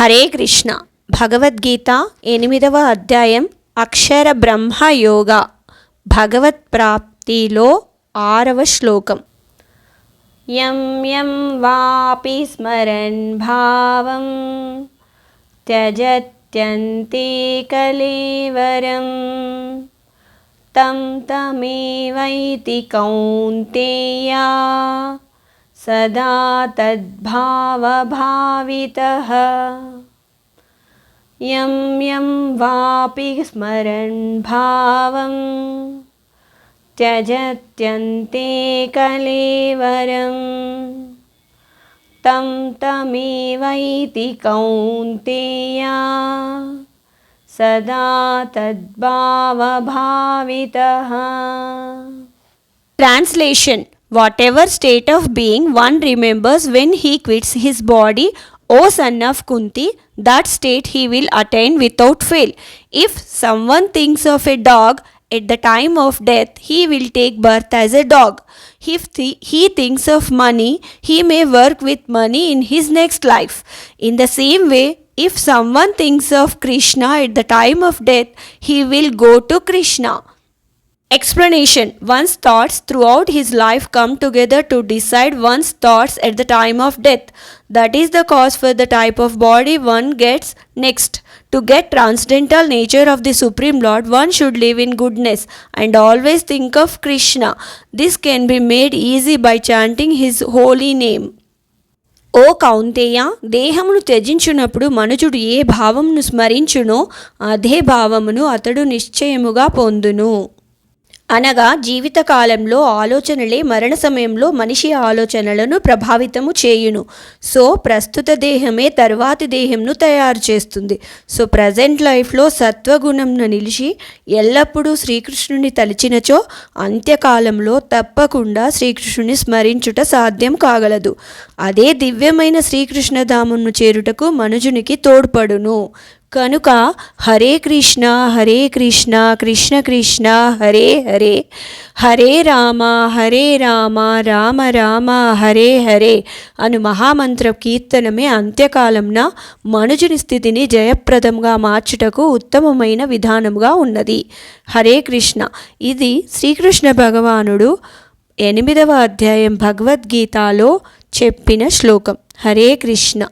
హరే కృష్ణ. భగవద్గీత ఎనిమిదవ అధ్యాయం అక్షర బ్రహ్మ యోగ. భగవత్ ప్రాప్తిలో ఆరవ శ్లోకం. యం యం వాపి స్మరన్ భావం త్యజత్యంతే కలీవరం. తం తమేవైతి కౌంతేయా सदा तद्भावभावितः। यं यं वापि स्मरन् भावं त्यजत्यन्ते कलेवरं। तं तमेवैति कौन्तेया सदा तद्भावभावितः। Translation Whatever state of being one remembers when he quits his body, O son of Kunti, that state he will attain without fail. If someone thinks of a dog at the time of death, he will take birth as a dog. If th- he thinks of money, he may work with money in his next life. In the same way, if someone thinks of Krishna at the time of death, he will go to Krishna. Explanation one's thoughts throughout his life come together to decide one's thoughts at the time of death that is the cause for the type of body one gets next to get transcendental nature of the supreme lord one should live in goodness and always think of Krishna this can be made easy by chanting his holy name ఓ కౌంతేయ దేహమును త్యజించున్నప్పుడు మనుషుడు ఏ భావమును స్మరించునో అదే భావమును అతడు నిశ్చయముగా పొందును. అనగా జీవితకాలంలో ఆలోచనలే మరణ సమయంలో మనిషి ఆలోచనలను ప్రభావితము చేయును. సో ప్రస్తుత దేహమే తర్వాతి దేహంను తయారు చేస్తుంది. సో ప్రజెంట్ లైఫ్లో సత్వగుణంను నిలిచి ఎల్లప్పుడూ శ్రీకృష్ణుని తలిచినచో అంత్యకాలంలో తప్పకుండా శ్రీకృష్ణుని స్మరించుట సాధ్యం కాగలదు. అదే దివ్యమైన శ్రీకృష్ణధామును చేరుటకు మనుజునికి తోడ్పడును. కనుక హరే కృష్ణ హరే కృష్ణ కృష్ణ కృష్ణ హరే హరే. హరే రామ హరే రామ రామ రామ హరే హరే అను మహామంత్ర కీర్తనమే అంత్యకాలంన మనుజుని స్థితిని జయప్రదంగా మార్చుటకు ఉత్తమమైన విధానముగా ఉన్నది. హరే కృష్ణ. ఇది శ్రీకృష్ణ భగవానుడు ఎనిమిదవ అధ్యాయం భగవద్గీతలో చెప్పిన శ్లోకం. హరే కృష్ణ.